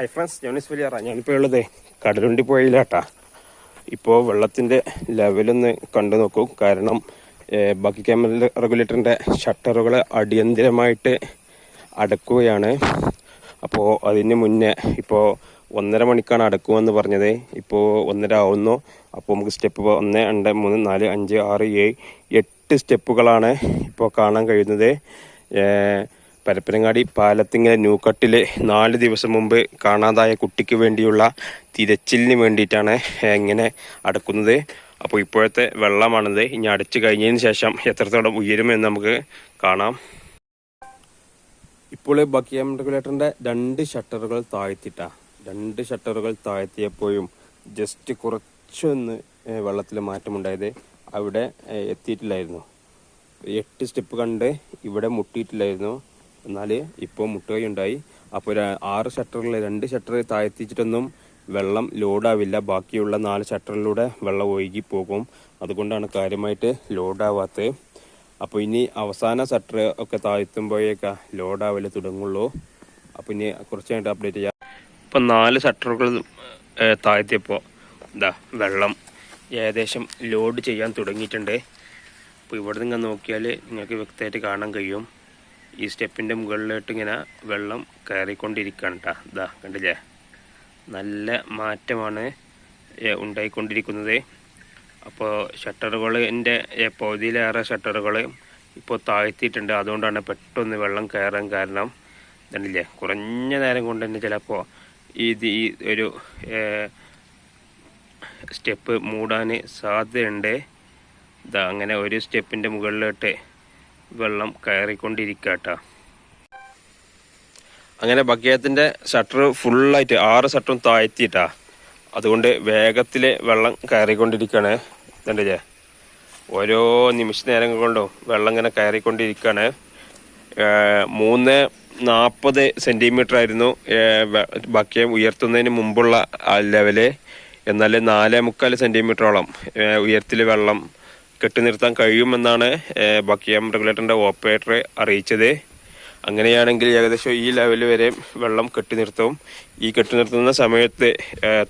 Hi friends Johnis Valiyara ഞാനിപ്പോൾ ഉള്ളത് കടലുണ്ടി പുഴയിലാട്ടാ. ഇപ്പോൾ വെള്ളത്തിന്റെ ലെവലൊന്ന് കണ്ടു നോക്കൂ. കാരണം ബാക്കി ക്യാമറ റെഗുലേറ്ററിന്റെ ഷട്ടറുകൾ അടിയന്തിരമായിട്ട് അടക്കുകയാണ്. അപ്പോൾ അതിന് മുന്നേ ഇപ്പോൾ ഒന്നര മണിക്കാണ് അടക്കുമെന്ന് പറഞ്ഞത്. ഇപ്പോൾ ഒന്നര ആവുന്നു. അപ്പോൾ നമുക്ക് സ്റ്റെപ്പ് ഒന്ന് രണ്ട് മൂന്ന് നാല് അഞ്ച് ആറ് ഏഴ് എട്ട് സ്റ്റെപ്പുകളാണ് ഇപ്പോൾ കാണാൻ കഴിയുന്നത്. പരപ്പനങ്ങാടി പാലത്തിങ്ങലെ ന്യൂക്കട്ടിൽ നാല് ദിവസം മുമ്പ് കാണാതായ കുട്ടിക്ക് വേണ്ടിയുള്ള തിരച്ചിലിന് വേണ്ടിയിട്ടാണ് ഇങ്ങനെ അടക്കുന്നത്. അപ്പോൾ ഇപ്പോഴത്തെ വെള്ളമാണിത്. ഇനി അടച്ചു കഴിഞ്ഞതിന് ശേഷം എത്രത്തോളം ഉയരുമെന്ന് നമുക്ക് കാണാം. ഇപ്പോൾ ബക്കിയം റെഗുലേറ്ററിന്റെ രണ്ട് ഷട്ടറുകൾ താഴ്ത്തിട്ടാ. രണ്ട് ഷട്ടറുകൾ താഴ്ത്തിയപ്പോഴും ജസ്റ്റ് കുറച്ചൊന്ന് വെള്ളത്തിൽ മാറ്റമുണ്ടായത് അവിടെ എത്തിയിട്ടില്ലായിരുന്നു. എട്ട് സ്റ്റെപ്പ് കണ്ട് ഇവിടെ മുട്ടിയിട്ടില്ലായിരുന്നു. എന്നാൽ ഇപ്പോൾ മുട്ടുകയുണ്ടായി അപ്പോൾ ഒരു ആറ് ഷട്ടറിൽ രണ്ട് ഷട്ടർ താഴ്ത്തിച്ചിട്ടൊന്നും വെള്ളം ലോഡാവില്ല. ബാക്കിയുള്ള നാല് ഷട്ടറിലൂടെ വെള്ളം ഒഴുകി പോകും. അതുകൊണ്ടാണ് കാര്യമായിട്ട് ലോഡാവാത്തത്. അപ്പോൾ ഇനി അവസാന ഷട്ടർ ഒക്കെ താഴ്ത്തുമ്പോഴേക്കാ ലോഡാവില്ല തുടങ്ങുള്ളൂ. അപ്പോൾ ഇനി കുറച്ച് കഴിഞ്ഞിട്ട് അപ്ഡേറ്റ് ചെയ്യാം. ഇപ്പം നാല് ഷട്ടറുകൾ താഴ്ത്തിയപ്പോൾ എന്താ വെള്ളം ഏകദേശം ലോഡ് ചെയ്യാൻ തുടങ്ങിയിട്ടുണ്ട്. അപ്പോൾ ഇവിടെ നിങ്ങൾ നോക്കിയാൽ നിങ്ങൾക്ക് വ്യക്തമായിട്ട് കാണാൻ കഴിയും. ഈ സ്റ്റെപ്പിന്റെ മുകളിലോട്ട് ഇങ്ങനെ വെള്ളം കയറിക്കൊണ്ടിരിക്കുകയാണ് കേട്ടോ ഇതാ കണ്ടില്ലേ? നല്ല മാറ്റമാണ് ഉണ്ടായിക്കൊണ്ടിരിക്കുന്നത്. അപ്പോൾ ഷട്ടറുകളിന്റെ പകുതിയിലേറെ ഷട്ടറുകൾ ഇപ്പോൾ താഴ്ത്തിയിട്ടുണ്ട്. അതുകൊണ്ടാണ് പെട്ടെന്ന് വെള്ളം കയറാൻ കാരണം. കണ്ടില്ലേ? കുറഞ്ഞ നേരം കൊണ്ട് തന്നെ ചിലപ്പോൾ ഇത് ഈ ഒരു സ്റ്റെപ്പ് മൂടാൻ സാധ്യതയുണ്ട്. ഇതാ അങ്ങനെ ഒരു സ്റ്റെപ്പിന്റെ മുകളിലോട്ട് വെള്ളം കയറിക്കൊണ്ടിരിക്കട്ടോ. അങ്ങനെ ബക്കയത്തിന്റെ ഷട്ടർ ഫുള്ളായിട്ട് ആറ് ഷട്ടറും താഴ്ത്തിയിട്ടാ. അതുകൊണ്ട് വേഗത്തിൽ വെള്ളം കയറിക്കൊണ്ടിരിക്കുകയാണ് ഇതുണ്ടല്ലേ ഓരോ നിമിഷ നേരം കൊണ്ടും വെള്ളം ഇങ്ങനെ കയറിക്കൊണ്ടിരിക്കുകയാണ് മൂന്ന് നാൽപ്പത് സെന്റിമീറ്റർ ആയിരുന്നു ബക്കയം ഉയർത്തുന്നതിന് മുമ്പുള്ള ലെവൽ എന്നാൽ നാല് മുക്കാൽ സെന്റിമീറ്ററോളം ഉയരത്തിൽ വെള്ളം കെട്ടി നിർത്താൻ കഴിയുമെന്നാണ് ബക്കിയാം റെഗുലേറ്ററിന്റെ ഓപ്പറേറ്റർ അറിയിച്ചത്. അങ്ങനെയാണെങ്കിൽ ഏകദേശം ഈ ലെവൽ വരെ വെള്ളം കെട്ടിനിർത്തും. ഈ കെട്ടിനിർത്തുന്ന സമയത്ത്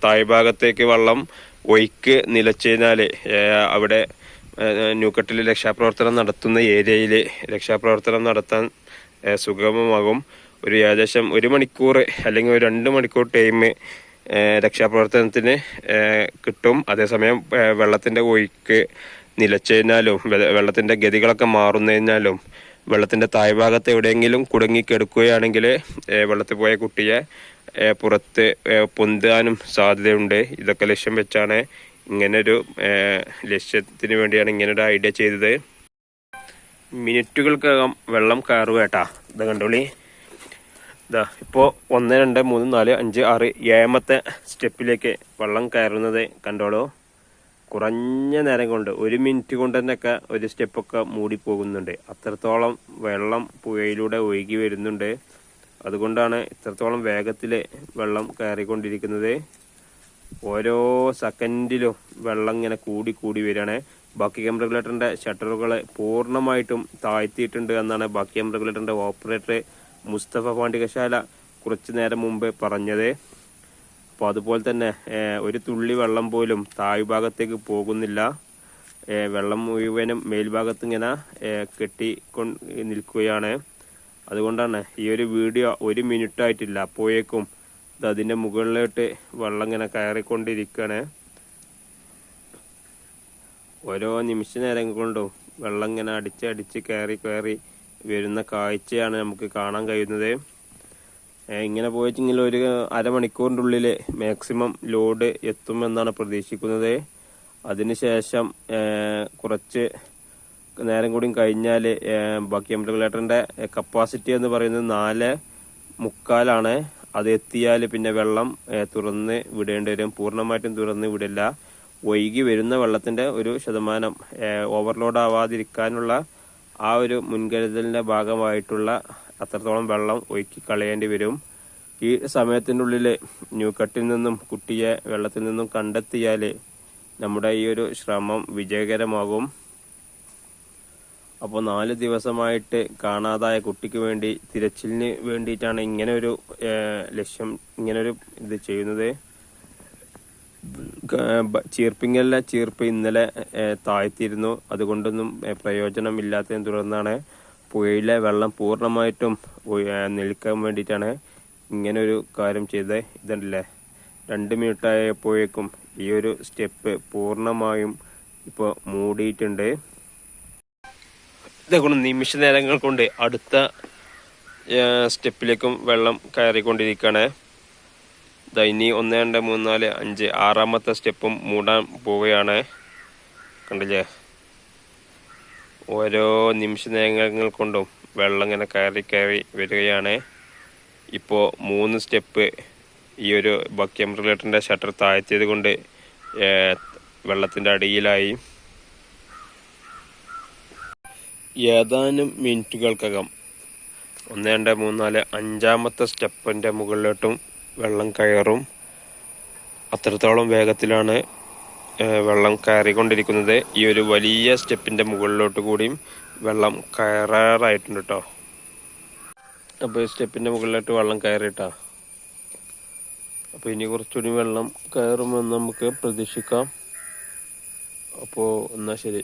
താഴ്ഭാഗത്തേക്ക് വെള്ളം ഒഴുക്ക് നിലച്ചതിനാൽ അവിടെ ന്യൂക്കട്ടിൽ രക്ഷാപ്രവർത്തനം നടത്തുന്ന ഏരിയയിൽ രക്ഷാപ്രവർത്തനം നടത്താൻ സുഗമമാകും. ഒരു ഏകദേശം ഒരു മണിക്കൂർ അല്ലെങ്കിൽ ഒരു രണ്ട് മണിക്കൂർ ടൈം രക്ഷാപ്രവർത്തനത്തിന് കിട്ടും. അതേസമയം വെള്ളത്തിന്റെ ഒഴുക്ക് വെ- വെള്ളത്തിന്റെ ഗതികളൊക്കെ മാറുന്നതിനാലും വെള്ളത്തിന്റെ താഴ്ഭാഗത്ത് എവിടെയെങ്കിലും കുടുങ്ങിക്കെടുക്കുകയാണെങ്കിൽ വെള്ളത്തിൽ പോയ കുട്ടിയെ പുറത്ത് പൊന്താനും സാധ്യതയുണ്ട്. ഇതൊക്കെ ലക്ഷ്യം വെച്ചാണ് ഇങ്ങനൊരു ലക്ഷ്യത്തിന് വേണ്ടിയാണ് ഇങ്ങനൊരു ഐഡിയ ചെയ്തത്. മിനിറ്റുകൾക്കകം വെള്ളം കയറുക കേട്ടാ. ഇത് കണ്ടോളി. ഇതാ ഇപ്പോൾ ഒന്ന് രണ്ട് മൂന്ന് നാല് അഞ്ച് ആറ് ഏഴാമത്തെ സ്റ്റെപ്പിലേക്ക് വെള്ളം കയറുന്നത് കണ്ടോളൂ. കുറഞ്ഞ നേരം കൊണ്ട് ഒരു മിനിറ്റ് കൊണ്ട് തന്നെയൊക്കെ ഒരു സ്റ്റെപ്പൊക്കെ മൂടിപ്പോകുന്നുണ്ട്. അത്രത്തോളം വെള്ളം പുഴയിലൂടെ ഒഴുകി വരുന്നുണ്ട്. അതുകൊണ്ടാണ് ഇത്രത്തോളം വേഗത്തിൽ വെള്ളം കയറിക്കൊണ്ടിരിക്കുന്നത്. ഓരോ സെക്കൻഡിലും വെള്ളം ഇങ്ങനെ കൂടി കൂടി വരികയാണ്. ബാക്കിയം റെഗുലേറ്ററിന്റെ ഷട്ടറുകൾ പൂർണമായിട്ടും താഴ്ത്തിയിട്ടുണ്ട് എന്നാണ് ബാക്കി ബാക്കിയം റെഗുലേറ്ററിന്റെ ഓപ്പറേറ്റർ മുസ്തഫ പാണ്ഡികശാല കുറച്ചു നേരം മുമ്പ് പറഞ്ഞത്. അപ്പോൾ അതുപോലെ തന്നെ ഒരു തുള്ളി വെള്ളം പോലും താഴ്ഭാഗത്തേക്ക് പോകുന്നില്ല. വെള്ളം മുഴുവനും മേൽഭാഗത്ത് ഇങ്ങനെ കെട്ടിക്കൊണ്ട് കെട്ടി കൊണ്ട് നിൽക്കുകയാണ്. അതുകൊണ്ടാണ് ഈ ഒരു വീഡിയോ ഒരു മിനിറ്റ് ആയിട്ടില്ല അപ്പോഴേക്കും ഇത് അതിന്റെ മുകളിലോട്ട് വെള്ളം ഇങ്ങനെ കയറിക്കൊണ്ടിരിക്കുകയാണ്. ഓരോ നിമിഷ നേരം കൊണ്ടും വെള്ളം ഇങ്ങനെ അടിച്ച് അടിച്ച് കയറി കയറി വരുന്ന കാഴ്ചയാണ് നമുക്ക് കാണാൻ കഴിയുന്നത്. ഇങ്ങനെ പോയിട്ടെങ്കിൽ ഒരു അരമണിക്കൂറിന്റെ ഉള്ളിൽ മാക്സിമം ലോഡ് എത്തുമെന്നാണ് പ്രതീക്ഷിക്കുന്നത്. അതിനുശേഷം കുറച്ച് നേരം കൂടി കഴിഞ്ഞാൽ ബാക്കി എംബ്രഗുലേറ്ററിന്റെ കപ്പാസിറ്റി എന്ന് പറയുന്നത് നാല് മുക്കാലാണ്. അത് എത്തിയാൽ പിന്നെ വെള്ളം തുറന്ന് വിടേണ്ടി വരും. പൂർണമായിട്ടും തുറന്ന് വിടില്ല. ഒഴുകി വരുന്ന വെള്ളത്തിന്റെ ഒരു ശതമാനം ഓവർലോഡ് ആവാതിരിക്കാനുള്ള ആ ഒരു മുൻകരുതലിന്റെ ഭാഗമായിട്ടുള്ള അത്രത്തോളം വെള്ളം ഒഴുക്കി കളയേണ്ടി വരും. ഈ സമയത്തിന്റെ ഉള്ളിൽ ന്യൂക്കട്ടിൽ നിന്നും കുട്ടിയെ വെള്ളത്തിൽ നിന്നും കണ്ടെത്തിയാൽ നമ്മുടെ ഈ ഒരു ശ്രമം വിജയകരമാകും. അപ്പോൾ നാല് ദിവസമായിട്ട് കാണാതായ കുട്ടിക്ക് വേണ്ടി തിരച്ചിലിന് വേണ്ടിയിട്ടാണ് ഇങ്ങനെ ഒരു ലക്ഷ്യം ഇങ്ങനൊരു ഇത് ചെയ്യുന്നത്. ചീർപ്പിങ്ങലിലെ ചീർപ്പ് ഇന്നലെ താഴ്ത്തിയിരുന്നു. അതുകൊണ്ടൊന്നും പ്രയോജനമില്ലാത്തതിനെ തുടർന്നാണ് പുഴയിലെ വെള്ളം പൂർണമായിട്ടും നിൽക്കാൻ വേണ്ടിയിട്ടാണ് ഇങ്ങനെ ഒരു കാര്യം ചെയ്തത്. ഇതല്ലേ? രണ്ട് മിനിറ്റ് ആയപ്പോഴേക്കും ഈ ഒരു സ്റ്റെപ്പ് പൂർണമായും ഇപ്പോൾ മൂടിയിട്ടുണ്ട്. ഇതേക്കൊണ്ട് നിമിഷ നേരങ്ങൾ കൊണ്ട് അടുത്ത സ്റ്റെപ്പിലേക്കും വെള്ളം കയറിക്കൊണ്ടിരിക്കുകയാണ്. ഇനി ഒന്ന് രണ്ട് മൂന്ന് നാല് അഞ്ച് ആറാമത്തെ സ്റ്റെപ്പും മൂടാൻ പോവുകയാണ്. കണ്ടില്ലേ? ഓരോ നിമിഷ നേരങ്ങൾ കൊണ്ടും വെള്ളം ഇങ്ങനെ കയറി കയറി വരികയാണ്. ഇപ്പോൾ മൂന്ന് സ്റ്റെപ്പ് ഈ ഒരു ബക്കിയം റിലേറ്ററിന്റെ ഷട്ടർ താഴ്ത്തിയത് കൊണ്ട് വെള്ളത്തിന്റെ അടിയിലായി. ഏതാനും മിനിറ്റുകൾക്കകം ഒന്ന് രണ്ട് മൂന്ന് നാല് അഞ്ചാമത്തെ സ്റ്റെപ്പിന്റെ മുകളിലോട്ടും വെള്ളം കയറും. അത്രത്തോളം വേഗത്തിലാണ് വെള്ളം കയറിക്കൊണ്ടിരിക്കുന്നത്. ഈ ഒരു വലിയ സ്റ്റെപ്പിന്റെ മുകളിലോട്ട് കൂടിയും വെള്ളം കയറാറായിട്ടുണ്ട് കേട്ടോ അപ്പോൾ സ്റ്റെപ്പിന്റെ മുകളിലോട്ട് വെള്ളം കയറിയിട്ടാ. അപ്പോൾ ഇനി കുറച്ചുകൂടി വെള്ളം കയറുമെന്ന് നമുക്ക് പ്രതീക്ഷിക്കാം. അപ്പോൾ എന്നാൽ ശരി.